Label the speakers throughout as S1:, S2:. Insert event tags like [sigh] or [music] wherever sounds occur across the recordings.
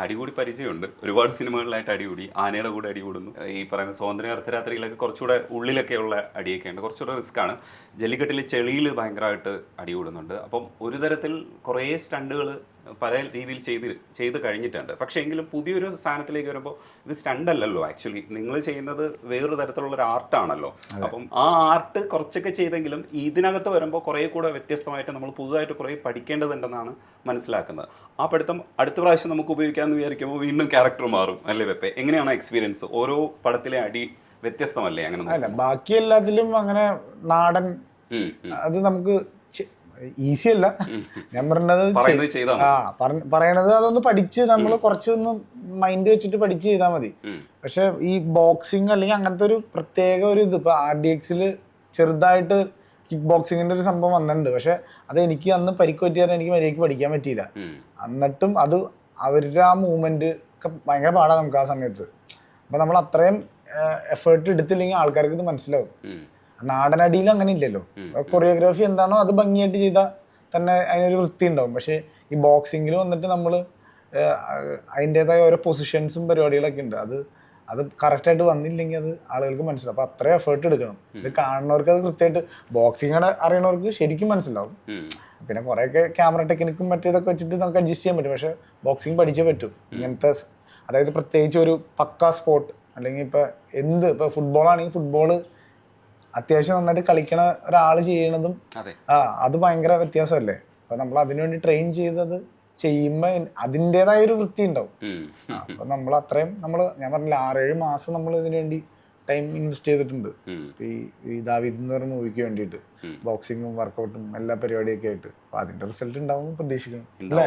S1: അടികൂടി പരിചയമുണ്ട്. ഒരുപാട് സിനിമകളിലായിട്ട് അടികൂടി. ആനയുടെ കൂടെ അടികൂടുന്നു. ഈ പറയുന്ന സ്വാതന്ത്ര്യ അർദ്ധരാത്രിയിലൊക്കെ കുറച്ചുകൂടെ ഉള്ളിലൊക്കെയുള്ള അടിയൊക്കെ ഉണ്ട്. കുറച്ചുകൂടെ റിസ്ക് ആണ്. ജല്ലിക്കെട്ടിൽ ചെളിയിൽ ഭയങ്കരമായിട്ട് അടികൂടുന്നുണ്ട്. അപ്പം ഒരു തരത്തിൽ കുറേ സ്റ്റണ്ടുകൾ പല രീതിയിൽ ചെയ്ത് ചെയ്ത് കഴിഞ്ഞിട്ടുണ്ട്. പക്ഷേ എങ്കിലും പുതിയൊരു സാധനത്തിലേക്ക് വരുമ്പോൾ ഇത് സ്റ്റണ്ട് അല്ലല്ലോ ആക്ച്വലി നിങ്ങൾ ചെയ്യുന്നത് വേറൊരു തരത്തിലുള്ള ഒരു ആർട്ടാണല്ലോ അപ്പം ആ ആർട്ട് കുറച്ചൊക്കെ ചെയ്തെങ്കിലും ഇതിനകത്ത് വരുമ്പോൾ കുറേ കൂടെ വ്യത്യസ്തമായിട്ട് നമ്മൾ പുതുതായിട്ട് കുറേ പഠിക്കേണ്ടതുണ്ടെന്നാണ് മനസ്സിലാക്കുന്നത്. ആ പഠിത്തം അടുത്ത പ്രാവശ്യം നമുക്ക് ഉപയോഗിക്കാമെന്ന് വിചാരിക്കുമ്പോൾ വീണ്ടും ക്യാരക്ടർ മാറും അല്ലേ വെപ്പെ എങ്ങനെയാണ് എക്സ്പീരിയൻസ് ഓരോ പടത്തിലെ അടി വ്യത്യസ്തമല്ലേ അങ്ങനെ
S2: അല്ല ബാക്കി എല്ലാത്തിലും അങ്ങനെ നാടൻ. അത് നമുക്ക് ഈസി അല്ല ഞാൻ പറഞ്ഞത് ആ പറയണത് അതൊന്ന് പഠിച്ച് നമ്മൾ കുറച്ചൊന്ന് മൈൻഡ് വെച്ചിട്ട് പഠിച്ച് ചെയ്താൽ മതി. പക്ഷെ ഈ ബോക്സിങ് അല്ലെങ്കിൽ അങ്ങനത്തെ ഒരു പ്രത്യേക ഒരു ഇത് ഇപ്പൊ ആർ ഡി എക്സിൽ ചെറുതായിട്ട് കിക്ക് ബോക്സിങ്ങിന്റെ ഒരു സംഭവം വന്നിട്ടുണ്ട്. പക്ഷെ അത് എനിക്ക് അന്ന് പരിക്ക് പറ്റിയാൽ എനിക്ക് മര്യാദയ്ക്ക് പഠിക്കാൻ പറ്റിയില്ല. എന്നിട്ടും അത് അവരുടെ ആ മൂവ്മെന്റ് ഒക്കെ ഭയങ്കര പാടാണ് നമുക്ക് ആ സമയത്ത്. അപ്പൊ നമ്മൾ അത്രയും എഫേർട്ട് എടുത്തില്ലെങ്കിൽ ആൾക്കാർക്ക് ഇത് മനസ്സിലാവും. നാടനടിയിൽ അങ്ങനെ ഇല്ലല്ലോ കൊറിയോഗ്രാഫി എന്താണോ അത് ഭംഗിയായിട്ട് ചെയ്താൽ തന്നെ അതിനൊരു വൃത്തി ഉണ്ടാവും പക്ഷേ ഈ ബോക്സിങ്ങിൽ വന്നിട്ട് നമ്മൾ അതിന്റെതായ ഓരോ പൊസിഷൻസും പരിപാടികളൊക്കെ ഉണ്ട്. അത് അത് കറക്റ്റായിട്ട് വന്നില്ലെങ്കിൽ അത് ആളുകൾക്ക് മനസ്സിലാവും. അപ്പോൾ അത്രയും എഫേർട്ട് എടുക്കണം. ഇത് കാണുന്നവർക്ക് അത് കൃത്യമായിട്ട് ബോക്സിങ് അറിയണവർക്ക് ശരിക്കും മനസ്സിലാവും. പിന്നെ കുറേയൊക്കെ ക്യാമറ ടെക്നിക്കും മറ്റേതൊക്കെ വെച്ചിട്ട് നമുക്ക് അഡ്ജസ്റ്റ് ചെയ്യാൻ പറ്റും. പക്ഷേ ബോക്സിങ് പഠിച്ചേ പറ്റും. ഇങ്ങനത്തെ അതായത് പ്രത്യേകിച്ച് ഒരു പക്ക സ്പോർട്ട് അല്ലെങ്കിൽ ഇപ്പം എന്ത് ഇപ്പോൾ ഫുട്ബോൾ ആണെങ്കിൽ ഫുട്ബോൾ അത്യാവശ്യം നന്നായിട്ട് കളിക്കണ ഒരാൾ ചെയ്യണതും ആ അത് ഭയങ്കര വ്യത്യാസമല്ലേ? അപ്പൊ നമ്മൾ അതിനുവേണ്ടി ട്രെയിൻ ചെയ്തത് ചെയ്യുമ്പോ അതിന്റെതായ ഒരു വൃത്തി ഉണ്ടാവും. അപ്പൊ നമ്മൾ അത്രയും നമ്മൾ ഞാൻ പറഞ്ഞില്ല ആറേഴ് മാസം നമ്മൾ ഇതിനു വേണ്ടി ടൈം ഇൻവെസ്റ്റ് ചെയ്തിട്ടുണ്ട്. ഈ ഈ ദാവീദ് എന്ന് പറഞ്ഞ മൂവിക്ക് വേണ്ടിയിട്ട്. ബോക്സിങ്ങും വർക്കൗട്ടും എല്ലാ പരിപാടിയൊക്കെ ആയിട്ട്. അപ്പൊ അതിന്റെ റിസൾട്ട് ഉണ്ടാവും പ്രതീക്ഷിക്കുന്നു. അല്ലേ?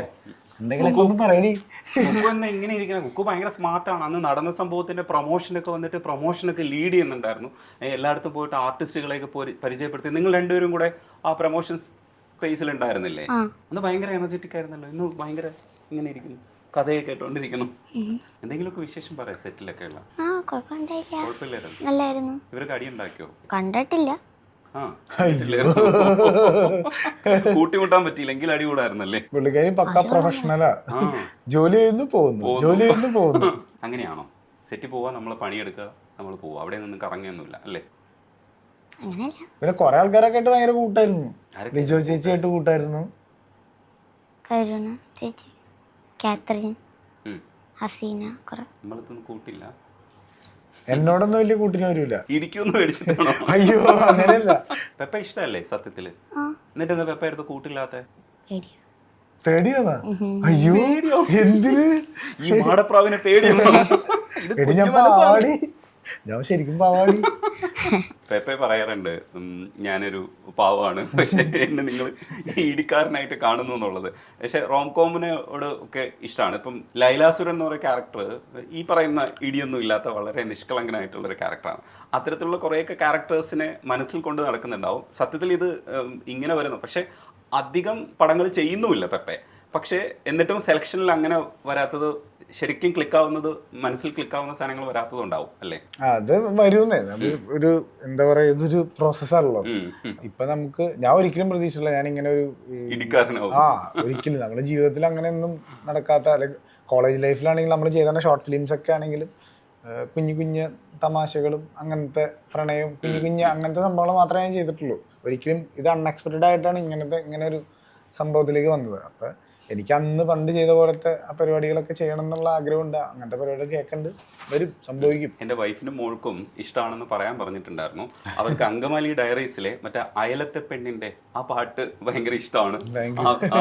S2: എന്തെങ്കിലുമൊക്കെ ഒന്ന് പറയടി.
S1: കുക്കു തന്നെ ഇങ്ങനെ ഇരിക്കണം. കുക്കു ഭയങ്കര സ്മാർട്ടാണ് അന്ന് നടന്ന സംഭവത്തിന്റെ പ്രൊമോഷനൊക്കെ വന്നിട്ട് പ്രൊമോഷനൊക്കെ ലീഡ് ചെയ്യുന്നുണ്ടായിരുന്നു. എല്ലായിടത്തും പോയിട്ട് ആർട്ടിസ്റ്റുകളെയൊക്കെ പോയി പരിചയപ്പെടുത്തി. നിങ്ങൾ രണ്ടുപേരും കൂടെ ആ പ്രൊമോഷൻ സ്പേസിൽ ഉണ്ടായിരുന്നില്ലേ? അന്ന് ഭയങ്കര എനർജറ്റിക് ആയിരുന്നല്ലോ. ഇന്ന് ഭയങ്കര ഇങ്ങനെ ഇരിക്കുന്നു. കഥയൊക്കെ കേട്ടോണ്ടിരിക്കുന്നു. എന്തെങ്കിലുമൊക്കെ വിശേഷം പറയാം. സെറ്റിലൊക്കെ ഉള്ള. കുഴപ്പമില്ലായിരുന്നു.
S3: നല്ലായിരുന്നു.
S1: ഇവർക്ക് അടി ഉണ്ടാക്കിയോ
S3: കണ്ടിട്ടില്ല.
S1: കൂട്ടിമുട്ടാൻ പറ്റിയില്ലെങ്കിൽ അടി കൂടായിരുന്നല്ലേ
S2: പുള്ളിക്കാരി പക്ക പ്രൊഫഷണലാ ജോലി ചെയ്യുന്നു പോകുന്നു. ജോലി ചെയ്യുന്നു പോകുന്നു.
S1: അങ്ങനെയാണോ? സെറ്റ് പോവാ നമ്മൾ പണിയെടുക്കുക നമ്മൾ പോവാ. അവിടെ നിന്ന് കറങ്ങിയൊന്നുമില്ല അല്ലേ?
S2: പിന്നെ കൊറേ ആൾക്കാരൊക്കെ ആയിട്ട് ഭയങ്കര കൂട്ടായിരുന്നു.
S1: ലിജോ
S2: ലിജോ ചേച്ചിയായിട്ട് കൂട്ടായിരുന്നു.
S3: കരുണ ചേച്ചി കാത്തറിൻ
S1: ഉം.
S3: ഹസീന കുറെ.
S1: നമ്മളിതൊന്നും കൂട്ടില്ല.
S2: എന്നോടൊന്നും വലിയ കൂട്ടിന് വരൂല.
S1: ഇടിക്കൊന്നും മേടിച്ചിട്ടാണോ?
S2: അയ്യോ അങ്ങനെയല്ല.
S1: പെപ്പ ഇഷ്ടല്ലേ സത്യത്തിൽ?
S3: ആ.
S1: എന്നിട്ട് എന്താ പെപ്പ എടുത്ത് കൂട്ടില്ലാത്ത?
S3: പേടിയോ.
S2: പേടിയാന്നാ? അയ്യോ എന്തിന്?
S1: ഈ മാടപ്രാവിനെ
S2: പേടിയോ [laughs] ഞാൻ പാവാടി ഞാൻ ശരിക്കും പാവാടി. [laughs]
S1: പെപ്പെ പറയാറുണ്ട് ഞാനൊരു പാവമാണ് [laughs] പക്ഷെ എന്നെ നിങ്ങൾ ഇടിക്കാരനായിട്ട് കാണുന്നു എന്നുള്ളത്. പക്ഷെ റോംകോമിനോട് ഒക്കെ ഇഷ്ടമാണ്. ഇപ്പം ലൈലാസുരൻ എന്ന് പറയുന്ന ക്യാരക്ടർ ഈ പറയുന്ന ഇടിയൊന്നും ഇല്ലാത്ത വളരെ നിഷ്കളങ്കനായിട്ടുള്ള ഒരു ക്യാരക്ടറാണ് അത്തരത്തിലുള്ള കുറേയൊക്കെ ക്യാരക്ടേഴ്സിനെ മനസ്സിൽ കൊണ്ട് നടക്കുന്നുണ്ടാവും. സത്യത്തിൽ ഇത് ഇങ്ങനെ വരുന്നു. പക്ഷെ അധികം പടങ്ങൾ ചെയ്യുന്നുമില്ല പെപ്പെ. പക്ഷേ എന്നിട്ടും സെലക്ഷനിൽ അങ്ങനെ വരാത്തത് ശരിക്കും ക്ലിക്കാവുന്നത് മനസ്സിൽ ക്ലിക്കാവുന്ന സാധനങ്ങൾ വരാത്തത് ഉണ്ടാവും അല്ലേ
S2: അത് വരുന്നേ. ഒരു എന്താ പറയാ ഇതൊരു പ്രോസസ്സാണല്ലോ. ഇപ്പൊ നമുക്ക് ഞാൻ ഒരിക്കലും പ്രതീക്ഷിച്ചില്ല ഞാൻ ഇങ്ങനെ ഒരു ആ ഒരിക്കലും. നമ്മുടെ ജീവിതത്തിൽ അങ്ങനെയൊന്നും നടക്കാത്ത അല്ലെങ്കിൽ കോളേജ് ലൈഫിലാണെങ്കിൽ നമ്മൾ ചെയ്ത ഷോർട്ട് ഫിലിംസ് ഒക്കെ ആണെങ്കിലും കുഞ്ഞു കുഞ്ഞ് തമാശകളും അങ്ങനത്തെ പ്രണയവും കുഞ്ഞു കുഞ്ഞ് അങ്ങനത്തെ സംഭവങ്ങൾ മാത്രമേ ഞാൻ ചെയ്തിട്ടുള്ളൂ. ഒരിക്കലും ഇത് അൺഎക്സ്പെക്റ്റഡ് ആയിട്ടാണ് ഇങ്ങനത്തെ ഇങ്ങനെ ഒരു സംഭവത്തിലേക്ക് വന്നത്. അപ്പൊ എനിക്ക് അന്ന് പണ്ട് ചെയ്ത പോലത്തെ ആ പരിപാടികളൊക്കെ ചെയ്യണം എന്നുള്ള ആഗ്രഹമുണ്ട്. അങ്ങനത്തെ പരിപാടികൾ കേൾക്കണ്ട് വരും സംഭവിക്കും.
S1: എന്റെ വൈഫിനും മോൾക്കും ഇഷ്ടമാണെന്ന് പറയാൻ പറഞ്ഞിട്ടുണ്ടായിരുന്നു. അവർക്ക് അങ്കമാലി ഡയറീസിലെ മറ്റേ അയലത്തെ പെണ്ണിന്റെ ആ പാട്ട് ഭയങ്കര ഇഷ്ടമാണ്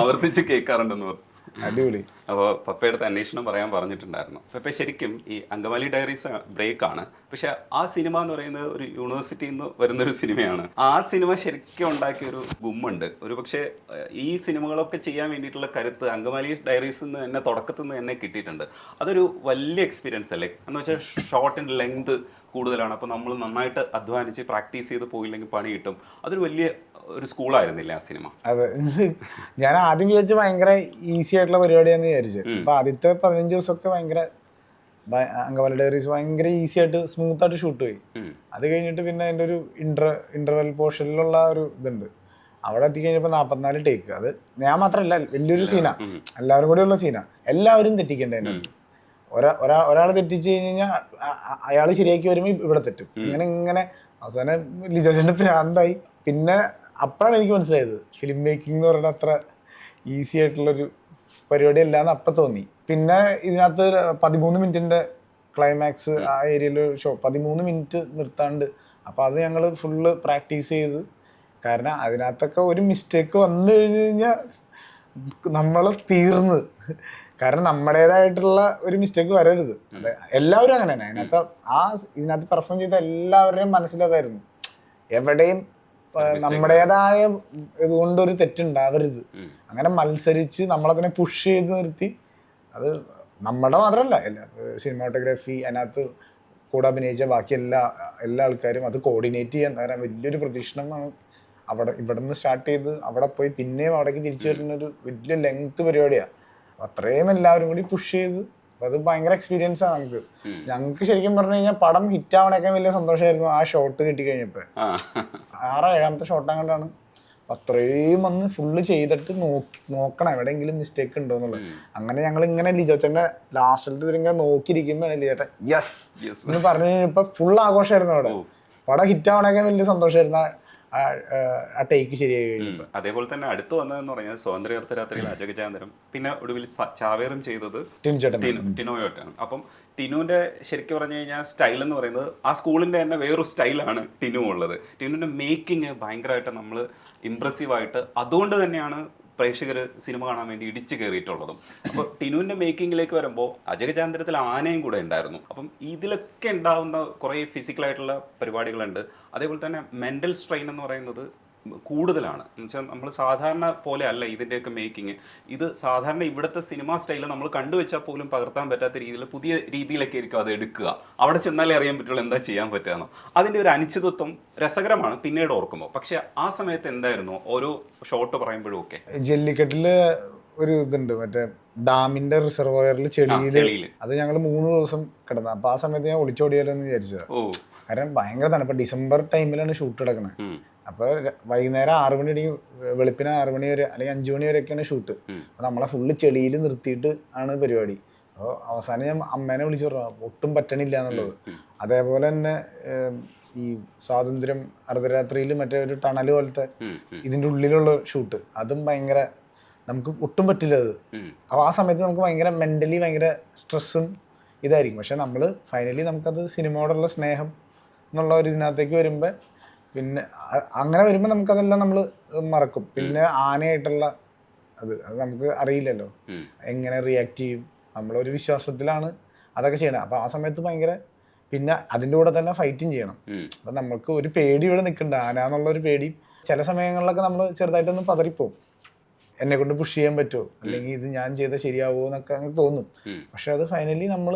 S1: ആവർത്തിച്ച് കേൾക്കാറുണ്ടെന്ന് പറഞ്ഞു.
S2: അടിപൊളി.
S1: അപ്പോൾ പപ്പയുടെ അന്വേഷണം പറയാൻ പറഞ്ഞിട്ടുണ്ടായിരുന്നു. പപ്പ ശരിക്കും ഈ അങ്കമാലി ഡയറീസ് ബ്രേക്ക് ആണ് പക്ഷെ ആ സിനിമ എന്ന് പറയുന്നത് ഒരു യൂണിവേഴ്സിറ്റിയിൽ നിന്ന് വരുന്നൊരു സിനിമയാണ്. ആ സിനിമ ശരിക്കും ഉണ്ടാക്കിയ ഒരു ഗുമ്മുണ്ട്. ഒരു പക്ഷേ ഈ സിനിമകളൊക്കെ ചെയ്യാൻ വേണ്ടിയിട്ടുള്ള കരുത്ത് അങ്കമാലി ഡയറീസിൽ നിന്ന് തന്നെ തുടക്കത്തിൽ നിന്ന് തന്നെ കിട്ടിയിട്ടുണ്ട്. അതൊരു വലിയ എക്സ്പീരിയൻസ് അല്ലേ? എന്ന് വെച്ചാൽ ഷോർട്ട് ആൻഡ് ലെങ്ത് കൂടുതലാണ്. അപ്പോൾ നമ്മൾ നന്നായിട്ട് അധ്വാനിച്ച് പ്രാക്ടീസ് ചെയ്ത് പോയില്ലെങ്കിൽ പണി കിട്ടും. അതൊരു വലിയ ഒരു സ്കൂളായിരുന്നില്ല ആ സിനിമ?
S2: അതെ. ഞാൻ ആദ്യം വിചാരിച്ച ഭയങ്കര ഈസി ആയിട്ടുള്ള പരിപാടിയാന്ന് വിചാരിച്ചു. അപ്പൊ ആദ്യത്തെ പതിനഞ്ച് ദിവസമൊക്കെ ഭയങ്കര അങ്കവല ഡയറീസ് ഭയങ്കര ഈസി ആയിട്ട് സ്മൂത്ത് ആയിട്ട് ഷൂട്ട് പോയി. അത് കഴിഞ്ഞിട്ട് പിന്നെ അതിന്റെ ഒരു ഇന്റർ ഇന്റർവെൽ പോർഷനിലുള്ള ഒരു ഇതുണ്ട്. അവിടെ എത്തിക്കഴിഞ്ഞപ്പോൾ നാൽപ്പത്തിനാല് ടേക്ക് അത് ഞാൻ മാത്രമല്ല വലിയൊരു സീനാ എല്ലാവരും കൂടെ ഉള്ള സീനാ എല്ലാവരും തെറ്റിക്കണ്ടേ അതിനകത്ത്. ഒരാ ഒരാ ഒരാൾ തെറ്റിച്ച് കഴിഞ്ഞ് കഴിഞ്ഞാൽ അയാൾ ശരിയാക്കി വരുമ്പോൾ ഇവിടെ തെറ്റും. ഇങ്ങനെ ഇങ്ങനെ. അവസാനം ലിജോജന്റെ ഭ്രാന്തായി പിന്നെ അപ്പോഴാണ് എനിക്ക് മനസ്സിലായത്. ഫിലിം മേക്കിംഗ് എന്ന് പറയുന്നത് അത്ര ഈസി ആയിട്ടുള്ളൊരു പരിപാടി അല്ലാന്ന് അപ്പം തോന്നി. പിന്നെ ഇതിനകത്ത് പതിമൂന്ന് മിനിറ്റിന്റെ ക്ലൈമാക്സ് ആ ഏരിയയിൽ ഷോ പതിമൂന്ന് മിനിറ്റ് നിർത്താണ്ട്. അപ്പോൾ അത് ഞങ്ങൾ ഫുള്ള് പ്രാക്ടീസ് ചെയ്ത്. കാരണം അതിനകത്തൊക്കെ ഒരു മിസ്റ്റേക്ക് വന്നു കഴിഞ്ഞ് കഴിഞ്ഞാൽ നമ്മൾ തീർന്ന്. കാരണം നമ്മുടേതായിട്ടുള്ള ഒരു മിസ്റ്റേക്ക് വരരുത്. അതെ എല്ലാവരും അങ്ങനെ തന്നെ. അതിനകത്ത് ആ ഇതിനകത്ത് പെർഫോം ചെയ്ത എല്ലാവരുടെയും മനസ്സിലതായിരുന്നു. എവിടെയും നമ്മുടേതായ ഇതുകൊണ്ടൊരു തെറ്റുണ്ടാവരുത്. അങ്ങനെ മത്സരിച്ച് നമ്മളതിനെ പുഷ് ചെയ്ത് നിർത്തി അത് നമ്മുടെ മാത്രമല്ല എല്ലാ സിനിമാട്ടോഗ്രാഫി അതിനകത്ത് കൂടെ അഭിനയിച്ച ബാക്കി എല്ലാ എല്ലാ ആൾക്കാരും അത് കോർഡിനേറ്റ് ചെയ്യാൻ കാരണം വലിയൊരു പ്രതീക്ഷണമാണ്. അവിടെ ഇവിടെ നിന്ന് സ്റ്റാർട്ട് ചെയ്ത് അവിടെ പോയി പിന്നെയും അവിടേക്ക് തിരിച്ചു വരുന്ന ഒരു വലിയ ലെങ്ത് പരിപാടിയാണ് അത്രയും എല്ലാവരും കൂടി പുഷ് ചെയ്ത് അപ്പൊ അത് ഭയങ്കര എക്സ്പീരിയൻസ് ആണ് നമുക്ക്. ഞങ്ങൾക്ക് ശരിക്കും പറഞ്ഞു കഴിഞ്ഞാൽ പടം ഹിറ്റ് ആവണൊക്കെ വലിയ സന്തോഷമായിരുന്നു ആ ഷോട്ട് കിട്ടി
S1: കഴിഞ്ഞപ്പോ.
S2: ആറോ ഏഴാമത്തെ ഷോട്ട് അങ്ങോട്ടാണ് അത്രയും വന്ന് ഫുള്ള് ചെയ്തിട്ട് നോക്കി നോക്കണം എവിടെയെങ്കിലും മിസ്റ്റേക്ക് ഉണ്ടോ എന്നുള്ളത്. അങ്ങനെ ഞങ്ങൾ ഇങ്ങനെ ലിജോച്ചന്റെ ലാസ്റ്റിലത്തെ ഇതിങ്ങനെ നോക്കിയിരിക്കുമ്പോൾ ലിജോട്ടൻ യെസ്. എന്ന് പറഞ്ഞു കഴിഞ്ഞപ്പോ ഫുൾ ആഘോഷമായിരുന്നു അവിടെ. പടം ഹിറ്റ് ആവണൊക്കെ വലിയ സന്തോഷമായിരുന്നു ആ- ടേക്ക് ശരിയായി
S1: അതേപോലെ തന്നെ അടുത്ത് വന്നതെന്ന് പറഞ്ഞാൽ സ്വാതന്ത്ര്യ അർദ്ധരാത്രിയിൽ അജഗജാന്തരം. പിന്നെ ഒടുവിൽ ചാവേറും ചെയ്തത് ടിനോയോട്ടാണ് അപ്പം ടിനുവിന്റെ ശരിക്കും പറഞ്ഞു കഴിഞ്ഞാൽ സ്റ്റൈൽ എന്ന് പറയുന്നത് ആ സ്കൂളിന്റെ തന്നെ വേറൊരു സ്റ്റൈലാണ് ടിനു ഉള്ളത് ടിനുവിന്റെ മേക്കിംഗ് ഭയങ്കരമായിട്ട് നമ്മൾ ഇമ്പ്രസീവ് ആയിട്ട് അതുകൊണ്ട് തന്നെയാണ് പ്രേക്ഷകർ സിനിമ കാണാൻ വേണ്ടി ഇടിച്ചു കയറിയിട്ടുള്ളതും. അപ്പോൾ ടിനുവിന്റെ മേക്കിങ്ങിലേക്ക് വരുമ്പോൾ അജഗജാന്തരത്തിൽ ആനയും കൂടെ ഉണ്ടായിരുന്നു. അപ്പം ഇതിലൊക്കെ ഉണ്ടാവുന്ന കുറേ ഫിസിക്കലായിട്ടുള്ള പരിപാടികളുണ്ട്. അതേപോലെ തന്നെ മെന്റൽ സ്ട്രെയിൻ എന്ന് പറയുന്നത് കൂടുതലാണ്. എന്നുവെച്ചാൽ നമ്മൾ സാധാരണ പോലെ അല്ല ഇതിന്റെയൊക്കെ മേക്കിംഗ് ഇത് സാധാരണ ഇവിടുത്തെ സിനിമാ സ്റ്റൈലിൽ നമ്മൾ കണ്ടുവച്ചാൽ പോലും പകർത്താൻ പറ്റാത്ത രീതിയിൽ പുതിയ രീതിയിലൊക്കെ ആയിരിക്കും അത് എടുക്കുക. അവിടെ ചെന്നാലേ അറിയാൻ പറ്റുള്ളൂ എന്താ ചെയ്യാൻ പറ്റുകയെന്നോ അതിന്റെ ഒരു അനിശ്ചിതത്വം രസകരമാണ് പിന്നീട് ഓർക്കുമ്പോൾ പക്ഷേ ആ സമയത്ത് എന്തായിരുന്നു? ഓരോ ഷോട്ട് പറയുമ്പോഴും ഒക്കെ.
S2: ജെല്ലിക്കെട്ടിൽ ഒരു ഇതുണ്ട്. മറ്റേ ഡാമിന്റെ റിസർവോയറിൽ
S1: ചെളിയിൽ
S2: അത് ഞങ്ങൾ മൂന്ന് ദിവസം കിടന്ന. അപ്പൊ ആ സമയത്ത് ഞാൻ ഒളിച്ചോടിയാലോ എന്ന് വിചാരിച്ചത്.
S1: ഓ.
S2: കാരണം ഭയങ്കര തണുപ്പ്. ഡിസംബർ ടൈമിലാണ് ഷൂട്ട് കിടക്കുന്നത്
S1: ഉം,
S2: അപ്പൊ വൈകുന്നേരം ആറു മണി അടി വെളുപ്പിന് ആറു മണി വരെ അല്ലെങ്കിൽ അഞ്ചു മണി വരെയൊക്കെയാണ് ഷൂട്ട്
S1: അപ്പോൾ
S2: അപ്പൊ നമ്മളെ ഫുള്ള് ചെളിയിൽ നിർത്തിയിട്ട് ആണ് പരിപാടി. അപ്പോൾ അവസാനം ഞാൻ അമ്മേനെ വിളിച്ചു പറഞ്ഞു ഒട്ടും പറ്റണില്ല എന്നുള്ളത്. അതേപോലെ തന്നെ ഈ സ്വാതന്ത്ര്യം അർദ്ധരാത്രിയിൽ മറ്റേ ഒരു ടണൽ പോലത്തെ ഇതിന്റെ ഉള്ളിലുള്ള ഷൂട്ട് അതും ഭയങ്കര നമുക്ക് ഒട്ടും പറ്റില്ല അത്. അപ്പോൾ ആ സമയത്ത് നമുക്ക് ഭയങ്കര മെന്റലി ഭയങ്കര സ്ട്രെസ്സും ഇതായിരിക്കും. പക്ഷെ നമ്മൾ ഫൈനലി നമുക്കത് സിനിമയോടുള്ള സ്നേഹം എന്നുള്ള ഒരു ഇതിനകത്തേക്ക് വരുമ്പോൾ പിന്നെ അങ്ങനെ വരുമ്പോൾ നമുക്കതെല്ലാം നമ്മൾ മറക്കും. പിന്നെ ആനയായിട്ടുള്ള അത് അത് നമുക്ക് അറിയില്ലല്ലോ. എങ്ങനെ റിയാക്ട് ചെയ്യും? നമ്മളൊരു വിശ്വാസത്തിലാണ് അതൊക്കെ ചെയ്യണം. അപ്പോൾ ആ സമയത്ത് ഭയങ്കര പിന്നെ അതിന്റെ കൂടെ തന്നെ ഫൈറ്റും ചെയ്യണം. അപ്പം നമുക്ക് ഒരു പേടി ഇവിടെ നിൽക്കണ്ട ആന എന്നുള്ള ഒരു പേടി ചില സമയങ്ങളിലൊക്കെ നമ്മൾ ചെറുതായിട്ടൊന്ന് പതറിപ്പോവും. എന്നെ കൊണ്ട് പുഷ് ചെയ്യാൻ പറ്റുമോ അല്ലെങ്കിൽ ഇത് ഞാൻ ചെയ്താൽ ശരിയാവുമോ എന്നൊക്കെ അങ്ങനെ തോന്നും. പക്ഷെ അത് ഫൈനലി നമ്മൾ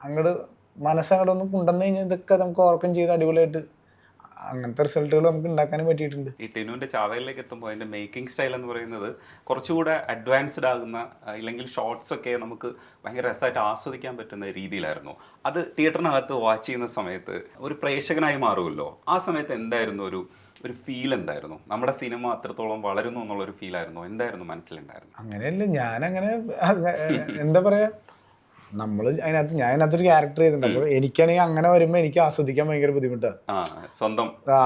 S2: അങ്ങോട്ട് മനസ്സങ്ങോട്ടൊന്ന് കൊണ്ടുവന്നു കഴിഞ്ഞാൽ ഇതൊക്കെ നമുക്ക് ഓർക്കം ചെയ്ത് അടിപൊളിയായിട്ട് അങ്ങനത്തെ റിസൾട്ടുകൾ നമുക്ക് ഉണ്ടാക്കാനും പറ്റിയിട്ടുണ്ട്.
S1: ഈ ടിനുവിന്റെ ചാവയിലേക്ക് എത്തുമ്പോൾ അതിന്റെ മേക്കിംഗ് സ്റ്റൈൽ എന്ന് പറയുന്നത് കുറച്ചുകൂടെ അഡ്വാൻസ്ഡ് ആകുന്ന അല്ലെങ്കിൽ ഇല്ലെങ്കിൽ ഷോർട്സ് ഒക്കെ നമുക്ക് ഭയങ്കര രസമായിട്ട് ആസ്വദിക്കാൻ പറ്റുന്ന രീതിയിലായിരുന്നു. അത് തിയേറ്ററിനകത്ത് വാച്ച് ചെയ്യുന്ന സമയത്ത് ഒരു പ്രേക്ഷകനായി മാറുമല്ലോ. ആ സമയത്ത് എന്തായിരുന്നു ഒരു ഒരു ഫീൽ എന്തായിരുന്നു? നമ്മുടെ സിനിമ അത്രത്തോളം വളരുന്നു എന്നുള്ളൊരു ഫീൽ ആയിരുന്നു. എന്തായിരുന്നു മനസ്സിലുണ്ടായിരുന്നു
S2: അങ്ങനെയല്ല ഞാൻ അങ്ങനെ എന്താ പറയാ നമ്മൾ അതിനകത്ത് ഞാൻ അതിനകത്തൊരു ക്യാരക്ടർ ചെയ്തിട്ടുണ്ട്. അപ്പോൾ എനിക്കാണെങ്കിൽ അങ്ങനെ വരുമ്പോൾ എനിക്ക് ആസ്വദിക്കാൻ ഭയങ്കര ബുദ്ധിമുട്ടാണ്
S1: ആ സ്വന്തം.
S2: ആ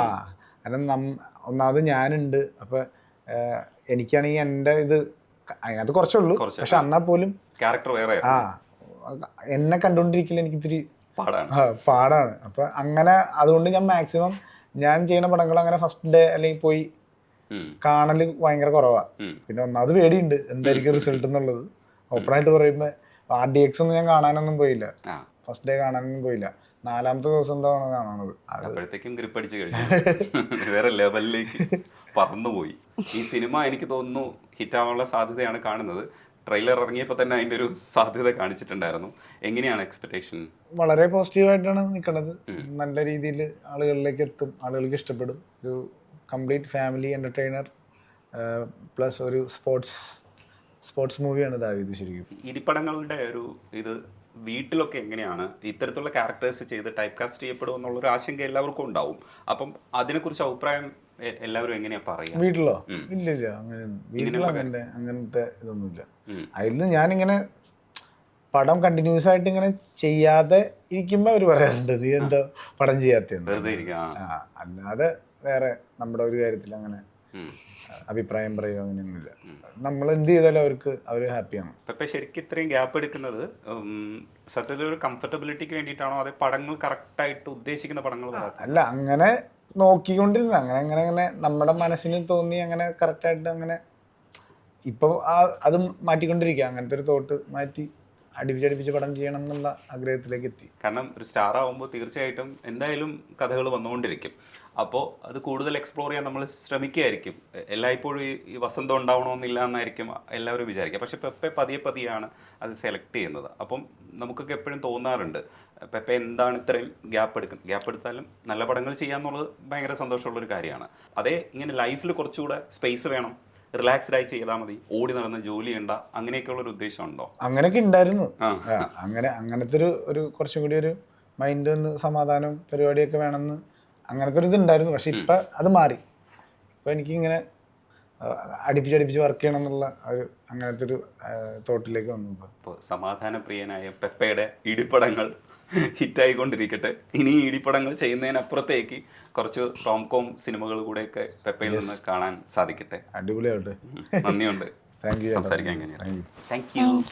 S2: കാരണം നം ഒന്നാമത് ഞാനുണ്ട്. അപ്പൊ എനിക്കാണെങ്കിൽ എന്റെ ഇത് അതിനകത്ത് കുറച്ചേ ഉള്ളൂ
S1: കുറച്ച്,
S2: പക്ഷെ എന്നാൽ പോലും
S1: ക്യാരക്ടർ വേറെ.
S2: ആ എന്നെ കണ്ടുകൊണ്ടിരിക്കില്ല എനിക്ക് ഇത്തിരി
S1: പാടാണ്.
S2: ആ, പാടാണ്. അപ്പൊ അങ്ങനെ അതുകൊണ്ട് ഞാൻ മാക്സിമം ഞാൻ ചെയ്യുന്ന പടങ്ങൾ അങ്ങനെ ഫസ്റ്റ് ഡേ അല്ലെങ്കിൽ പോയി
S1: ഉം,
S2: കാണൽ ഭയങ്കര കുറവാ.
S1: ഉം.
S2: പിന്നെ ഒന്നാമത് പേടിയുണ്ട്. എന്തായിരിക്കും റിസൾട്ട് എന്നുള്ളത്. ഓപ്പൺ ആയിട്ട് പറയുമ്പോൾ ആർ ഡി എക്സ് ഒന്നും ഞാൻ കാണാനൊന്നും പോയില്ല. ഫസ്റ്റ് ഡേ കാണാനൊന്നും പോയില്ല. നാലാമത്തെ ദിവസം എന്താണ് കാണുന്നത്.
S1: അപ്പോഴത്തേക്കും ഗ്രിപ്പ് അടിച്ച് കഴിഞ്ഞു. വേറെ ലെവലിലേക്ക് പറന്നുപോയി ഈ സിനിമ എനിക്ക് തോന്നുന്നു ഹിറ്റാവാനുള്ള സാധ്യതയാണ് കാണുന്നത്. ട്രെയിലർ ഇറങ്ങിയപ്പോൾ തന്നെ അതിന്റെ ഒരു സാധ്യത കാണിച്ചിട്ടുണ്ടായിരുന്നു. എങ്ങനെയാണ് എക്സ്പെക്ടേഷൻ
S2: വളരെ പോസിറ്റീവായിട്ടാണ് നിൽക്കുന്നത് നല്ല രീതിയിൽ ആളുകളിലേക്ക് എത്തും. ആളുകൾക്ക് ഇഷ്ടപ്പെടും. ഒരു കംപ്ലീറ്റ് ഫാമിലി എന്റർടൈനർ പ്ലസ് ഒരു സ്പോർട്സ് സ്പോർട്സ് മൂവിയാണ് ദാവീദ് ശരിക്കും.
S1: ഇരിപ്പടങ്ങളുടെ ഒരു ഇത് വീട്ടിലൊക്കെ എങ്ങനെയാണ് ഇത്തരത്തിലുള്ള ക്യാരക്ടേഴ്സ് ചെയ്ത് ടൈപ്പ് കാസ്റ്റ് ചെയ്യപ്പെടും എന്നുള്ളൊരു ആശങ്ക എല്ലാവർക്കും ഉണ്ടാവും. അപ്പം അതിനെക്കുറിച്ച് അഭിപ്രായം എല്ലാവരും എങ്ങനെയാ പറയുക
S2: വീട്ടിലോ? ഇല്ല ഇല്ല. അങ്ങനെ വീട്ടിലോ അങ്ങനെ അങ്ങനത്തെ ഇതൊന്നുമില്ല. അതിൽ ഞാനിങ്ങനെ പടം കണ്ടിന്യൂസ് ആയിട്ട് ഇങ്ങനെ ചെയ്യാതെ ഇരിക്കുമ്പോൾ അവർ പറയാറുണ്ട് നീ എന്താ പടം ചെയ്യാത്ത അല്ലാതെ വേറെ നമ്മുടെ ഒരു കാര്യത്തിൽ അങ്ങനെ. അഭിപ്രായം പറയുക അങ്ങനെയൊന്നുമില്ല. നമ്മൾ എന്ത് ചെയ്താലും അവർക്ക് അവർ ഹാപ്പിയാണ്
S1: പക്ഷേ ശരിക്കും ഇത്രയും ഗ്യാപ്പ് എടുക്കുന്നത് സത്യത്തിൽ ഒരു കംഫർട്ടബിലിറ്റിക്ക് വേണ്ടിയിട്ടാണോ? അതേ പടങ്ങൾ കറക്റ്റായിട്ട് ഉദ്ദേശിക്കുന്ന പടങ്ങൾ
S2: അല്ല അങ്ങനെ നോക്കിക്കൊണ്ടിരുന്നത്. അങ്ങനെ അങ്ങനെ അങ്ങനെ നമ്മുടെ മനസ്സിന് തോന്നി അങ്ങനെ കറക്റ്റായിട്ട് അങ്ങനെ ഇപ്പോൾ ആ അത് മാറ്റിക്കൊണ്ടിരിക്കുക. അങ്ങനത്തെ ഒരു തോട്ട് മാറ്റി അടുപ്പിച്ചടുപ്പിച്ച് പടം ചെയ്യണം എന്നുള്ള ആഗ്രഹത്തിലേക്ക് എത്തി
S1: കാരണം ഒരു സ്റ്റാർ ആവുമ്പോൾ തീർച്ചയായിട്ടും എന്തായാലും കഥകൾ വന്നുകൊണ്ടിരിക്കും. അപ്പോൾ അത് കൂടുതൽ എക്സ്പ്ലോർ ചെയ്യാൻ നമ്മൾ ശ്രമിക്കുകയായിരിക്കും. എല്ലായ്പ്പോഴും ഈ വസന്തം ഉണ്ടാവണമെന്നില്ല എന്നായിരിക്കും എല്ലാവരും വിചാരിക്കുക. പക്ഷെ പെപ്പെ പതിയെ പതിയാണ് അത് സെലക്ട് ചെയ്യുന്നത്. അപ്പം നമുക്കൊക്കെ എപ്പോഴും തോന്നാറുണ്ട് പെപ്പെ എന്താണ് ഇത്രയും ഗ്യാപ്പ് എടുക്കുന്നത് ഗ്യാപ്പ് എടുത്താലും നല്ല പടങ്ങൾ ചെയ്യാന്നുള്ളത് ഭയങ്കര സന്തോഷമുള്ളൊരു കാര്യമാണ്. അതേ ഇങ്ങനെ ലൈഫിൽ കുറച്ചുകൂടെ സ്പേസ് വേണം. റിലാക്സ്ഡ് ആയി ചെയ്താൽ മതി. ഓടി നടന്ന് ജോലി ഉണ്ട അങ്ങനെയൊക്കെയുള്ള ഒരു ഉദ്ദേശം ഉണ്ടോ
S2: അങ്ങനെയൊക്കെ ഉണ്ടായിരുന്നു അങ്ങനെ അങ്ങനത്തെ ഒരു ഒരു കുറച്ചും കൂടി ഒരു മൈൻഡ് ഒന്ന് സമാധാനം പരിപാടിയൊക്കെ വേണമെന്ന് അങ്ങനത്തെ ഒരു ഇത് ഉണ്ടായിരുന്നു പക്ഷെ ഇപ്പൊ അത് മാറി. ഇപ്പൊ എനിക്കിങ്ങനെ അടുപ്പിച്ചടുപ്പിച്ച് വർക്ക് ചെയ്യണം എന്നുള്ള ഒരു അങ്ങനത്തെ ഒരു തോട്ടിലേക്ക് വന്നു സമാധാന
S1: ഇപ്പോൾ സമാധാനപ്രിയനായ പെപ്പയുടെ ഇടിപ്പടങ്ങൾ ഹിറ്റായിക്കൊണ്ടിരിക്കട്ടെ. ഇനി ഈ ഇടിപ്പടങ്ങൾ ചെയ്യുന്നതിനപ്പുറത്തേക്ക് കുറച്ച് റോംകോം സിനിമകൾ കൂടെയൊക്കെ പെപ്പയിൽ നിന്ന് കാണാൻ സാധിക്കട്ടെ.
S2: അടിപൊളിയാവട്ടെ.
S1: നന്ദിയുണ്ട്. [laughs]
S2: താങ്ക് യു
S1: സംസാരിക്കാൻ കഴിഞ്ഞു
S3: താങ്ക് യു